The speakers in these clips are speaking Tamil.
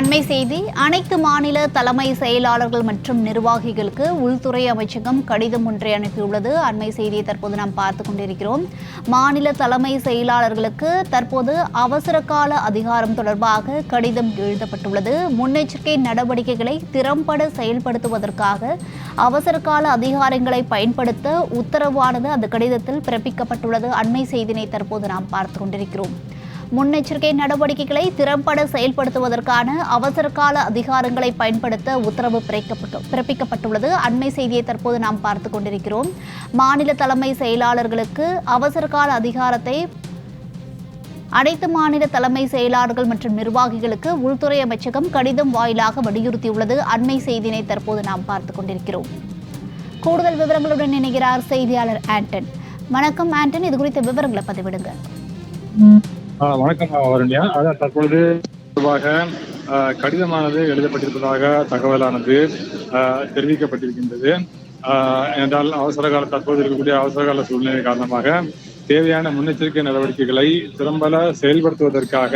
அண்மை செய்தி அனைத்து மாநில தலைமை செயலாளர்கள் மற்றும் நிர்வாகிகளுக்கு உள்துறை அமைச்சகம் கடிதம் ஒன்றை அனுப்பியுள்ளது. அண்மை செய்தியை தற்போது நாம் பார்த்து கொண்டிருக்கிறோம். மாநில தலைமை செயலாளர்களுக்கு தற்போது அவசர கால அதிகாரம் தொடர்பாக கடிதம் எழுதப்பட்டுள்ளது. முன்னெச்சரிக்கை நடவடிக்கைகளை திறம்பட செயல்படுத்துவதற்காக அவசர கால அதிகாரங்களை பயன்படுத்த உத்தரவானது அந்த கடிதத்தில் பிறப்பிக்கப்பட்டுள்ளது. அண்மை செய்தினை தற்போது நாம் பார்த்து கொண்டிருக்கிறோம். முன்னெச்சரிக்கை நடவடிக்கைகளை திறம்பட செயல்படுத்துவதற்கான அவசர கால அதிகாரங்களை பயன்படுத்த உத்தரவு பிறப்பிக்கப்பட்டுள்ளது. அண்மை செய்தியை தற்போது நாம் பார்த்து கொண்டிருக்கிறோம். மாநில தலைமை செயலாளர்களுக்கு அவசர கால அதிகாரத்தை அனைத்து மாநில தலைமை செயலாளர்கள் மற்றும் நிர்வாகிகளுக்கு உள்துறை அமைச்சகம் கடிதம் வாயிலாக வலியுறுத்தியுள்ளது. அண்மை செய்தியினை தற்போது நாம் பார்த்து கொண்டிருக்கிறோம். கூடுதல் விவரங்களுடன் இணைகிறார் செய்தியாளர் ஆண்டன். வணக்கம் ஆண்டன். இது குறித்த விவரங்களை பதிவிடுங்க வணக்கம் வருண்யா அதான் தற்பொழுது பொதுவாக கடிதமானது எழுதப்பட்டிருப்பதாக தகவலானது தெரிவிக்கப்பட்டிருக்கின்றது. என்றால் அவசர கால தற்போது இருக்கக்கூடிய அவசர கால சூழ்நிலை காரணமாக தேவையான முன்னெச்சரிக்கை நடவடிக்கைகளை திறம்பட செயல்படுத்துவதற்காக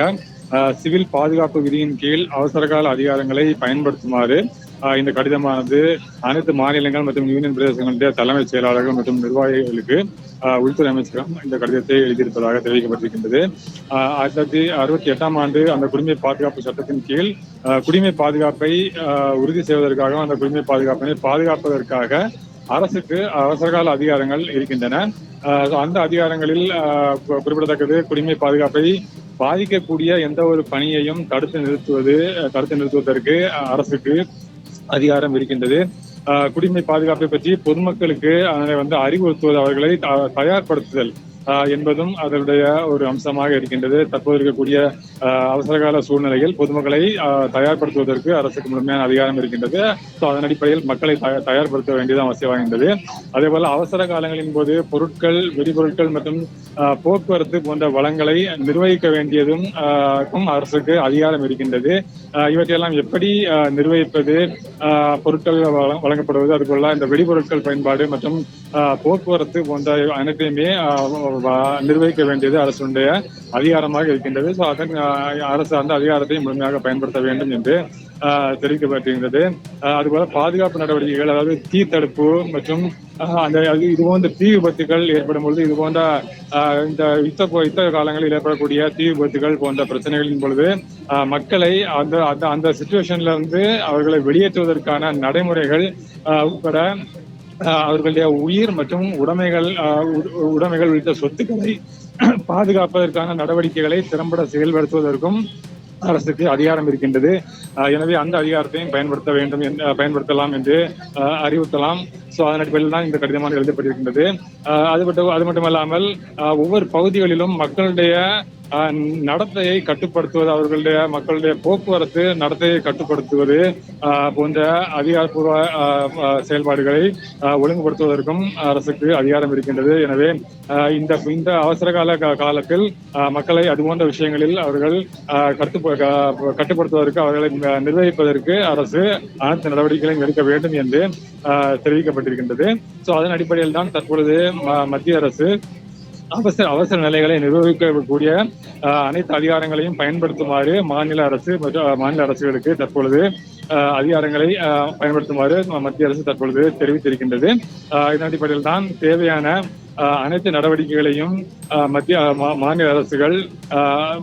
சிவில் பாதுகாப்பு விதியின் கீழ் அவசர கால அதிகாரங்களை பயன்படுத்துமாறு இந்த கடிதமானது அனைத்து மாநிலங்கள் மற்றும் யூனியன் பிரதேசங்களுடைய தலைமைச் செயலாளர்கள் மற்றும் நிர்வாகிகளுக்கு உள்துறை அமைச்சகம் இந்த கடிதத்தை எழுதியிருப்பதாக தெரிவிக்கப்பட்டிருக்கின்றது. ஆயிரத்தி தொள்ளாயிரத்தி அறுபத்தி எட்டாம் ஆண்டு அந்த குடிமை பாதுகாப்பு சட்டத்தின் கீழ் குடிமை பாதுகாப்பை உறுதி செய்வதற்காகவும் அந்த குடிமை பாதுகாப்பினை பாதுகாப்பதற்காக அரசுக்கு அவசரகால அதிகாரங்கள் இருக்கின்றன. அந்த அதிகாரங்களில் குறிப்பிடத்தக்கது குடிமை பாதுகாப்பை பாதிக்கக்கூடிய எந்த ஒரு பணியையும் தடுத்து நிறுத்துவது தடுத்து நிறுத்துவதற்கு அரசுக்கு அதிகாரம் இருக்கின்றது. ஆஹ் குடிமை பாதுகாப்பை பற்றி பொதுமக்களுக்கு அதனை வந்து அறிவுறுத்துவது அவர்களை த- தயார்படுத்துதல். என்பதும் அதனுடைய ஒரு அம்சமாக இருக்கின்றது. தற்போது இருக்கக்கூடிய ஆஹ் அவசரகால சூழ்நிலையில் பொதுமக்களை தயார்படுத்துவதற்கு அரசுக்கு முழுமையான அதிகாரம் இருக்கின்றது. ஸோ அதன் அடிப்படையில் மக்களை தயா- தயார்படுத்த வேண்டியது அவசியமாகின்றது அதே போல அவசர காலங்களின் போது பொருட்கள் வெடிபொருட்கள் மற்றும் ஆஹ் போக்குவரத்து போன்ற வளங்களை நிர்வகிக்க வேண்டியதும் ஆஹ் அரசுக்கு அதிகாரம் இருக்கின்றது. இவற்றையெல்லாம் எப்படி நிர்வகிப்பது ஆஹ் பொருட்கள் வழங்கப்படுவது அதுபோல இந்த வெடிபொருட்கள் பயன்பாடு மற்றும் ஆஹ் போக்குவரத்து போன்ற அனைத்தையுமே நிர்வகிக்க வேண்டியது அரசுடைய அதிகாரமாக இருக்கின்றது. ஸோ அதன் அரசு அந்த அதிகாரத்தை முழுமையாக பயன்படுத்த வேண்டும் என்று ஆஹ் தெரிவிக்கப்பட்டிருக்கிறது அதுபோல பாதுகாப்பு நடவடிக்கைகள் அதாவது தீ தடுப்பு மற்றும் அந்த அது இது போன்ற தீ விபத்துகள் ஏற்படும் பொழுது இது போன்ற இந்த யுத்த யுத்த காலங்களில் ஏற்படக்கூடிய தீ விபத்துகள் போன்ற பிரச்சனைகளின் பொழுது மக்களை அந்த அந்த அந்த சுச்சுவேஷன்ல இருந்து அவர்களை வெளியேற்றுவதற்கான நடைமுறைகள் உட்பட அவர்களுடைய உயிர் மற்றும் உடைமைகள் ஆஹ் உடைமைகள் உள்ளிட்ட சொத்துக்களை பாதுகாப்பதற்கான நடவடிக்கைகளை திறம்பட செயல்படுத்துவதற்கும் அரசுக்கு அதிகாரம் இருக்கின்றது. ஆஹ் எனவே அந்த அதிகாரத்தையும் பயன்படுத்த வேண்டும் என்று- பயன்படுத்தலாம் என்று அறிவுறுத்தலாம். ஸோ அதன் அடிப்படையில் தான் இந்த கடிதமான எழுதப்பட்டிருக்கின்றது. அது மட்டும் அது மட்டுமல்லாமல் ஆஹ் ஒவ்வொரு பகுதிகளிலும் மக்களுடைய நடத்தையை கட்டுப்படுத்துவது அவர்களுடைய மக்களுடைய போக்குவரத்து நடத்தையை கட்டுப்படுத்துவது ஆஹ் போன்ற அதிகாரப்பூர்வ ஆஹ் செயல்பாடுகளை ஒழுங்குபடுத்துவதற்கும் அரசுக்கு அதிகாரம் இருக்கின்றது. எனவே ஆஹ் இந்த இந்த அவசர கால காலத்தில் மக்களை அது போன்ற விஷயங்களில் அவர்கள் ஆஹ் கட்டுப்படுத்துவதற்கு அவர்களை நிர்வகிப்பதற்கு அரசு அனைத்து நடவடிக்கைகளையும் எடுக்க வேண்டும் என்று தெரிவிக்கப்பட்டிருக்கின்றது. ஸோ அதன் அடிப்படையில் தான் தற்பொழுது ம- மத்திய அரசு அவசர அவசர நிலைகளை நிர்வகிக்கக்கூடிய அனைத்து அதிகாரங்களையும் பயன்படுத்துமாறு மாநில அரசு மற்றும் மாநில அரசுகளுக்கு தற்பொழுது அதிகாரங்களை பயன்படுத்துமாறு மத்திய அரசு தற்பொழுது தெரிவித்திருக்கின்றது. இதன் அடிப்படையில் தான் தேவையான அனைத்து நடவடிக்கைகளையும் மத்திய மா- மாநில அரசுகள்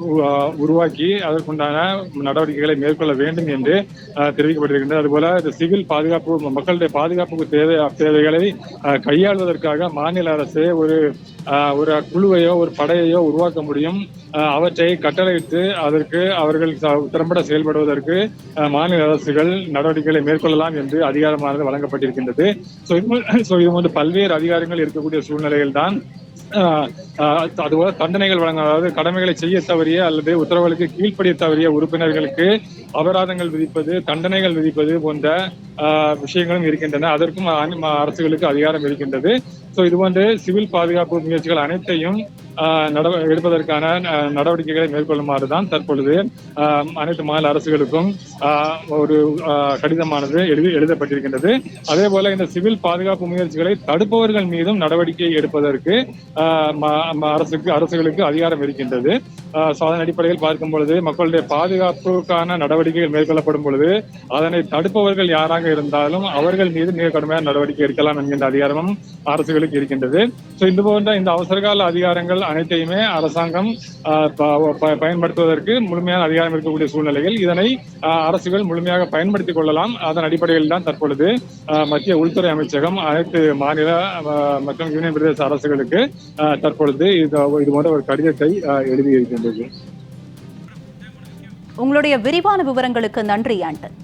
உ- உருவாக்கி அதற்குண்டான நடவடிக்கைகளை மேற்கொள்ள வேண்டும் என்று தெரிவிக்கப்பட்டிருக்கின்றது. அதுபோல இந்த சிவில் பாதுகாப்பு மக்களுடைய பாதுகாப்புக்கு தேவை தேவைகளை கையாள்வதற்காக மாநில அரசு ஒரு ஒரு குழுவையோ ஒரு படையையோ உருவாக்க முடியும். அவற்றை கட்டளையிட்டு அதற்கு அவர்கள் திறம்பட செயல்படுவதற்கு மாநில அரசுகள் நடவடிக்கைகளை மேற்கொள்ளலாம் என்று அதிகாரமானது வழங்கப்பட்டிருக்கின்றது. ஸோ இது இது வந்து பல்வேறு அதிகாரங்கள் இருக்கக்கூடிய சூழ்நிலையில் தான் அதுபோல தண்டனைகள் வழங்க அதாவது கடமைகளை செய்ய தவறிய அல்லது உத்தரவுகளுக்கு கீழ்ப்படிய தவறிய உறுப்பினர்களுக்கு அபராதங்கள் விதிப்பது தண்டனைகள் விதிப்பது போன்ற விஷயங்களும் இருக்கின்றன. அதற்கும் அரசுகளுக்கு அதிகாரம் இருக்கின்றது. ஸோ இது போன்று சிவில் பாதுகாப்பு முயற்சிகள் அனைத்தையும் எடுப்பதற்கான நடவடிக்கைகளை மேற்கொள்ளுமாறு தான் தற்பொழுது அனைத்து மாநில அரசுகளுக்கும் ஆஹ், ஒரு கடிதமானது எழுதி எழுதப்பட்டிருக்கின்றது. அதே போல இந்த சிவில் பாதுகாப்பு முயற்சிகளை தடுப்பவர்கள் மீதும் நடவடிக்கை எடுப்பதற்கு அரசுக்கு அரசுகளுக்கு அதிகாரம் இருக்கின்றது. சாதன அடிப்படையில் பார்க்கும் பொழுது மக்களுடைய பாதுகாப்புக்கான நடவடிக்கைகள் மேற்கொள்ளப்படும் பொழுது அதனை தடுப்பவர்கள் யாராக இருந்தாலும் அவர்கள் மீது மிக கடுமையான நடவடிக்கை எடுக்கலாம் என்கின்ற அதிகாரமும் அரசுகளுக்கு இருக்கின்றது. ஸோ இது போன்ற இந்த அவசரகால அதிகாரங்கள் அனைத்தையுமே அரசாங்கம் ஆஹ், ப- ப- பயன்படுத்துவதற்கு முழுமையான அதிகாரம் இருக்கக்கூடிய சூழ்நிலையில் இதனை ஆஹ், அரசுகள் முழுமையாக பயன்படுத்திக் கொள்ளலாம். அதன் அடிப்படையில் தான் தற்பொழுது ஆஹ், மத்திய உள்துறை அமைச்சகம் அனைத்து மாநில மற்றும் யூனியன் பிரதேச அரசுகளுக்கு ஆஹ், தற்பொழுது இது போன்ற ஒரு கடிதத்தை எழுதியிருக்கிறது உங்களுடைய விரிவான விவரங்களுக்கு நன்றி ஆண்டன்.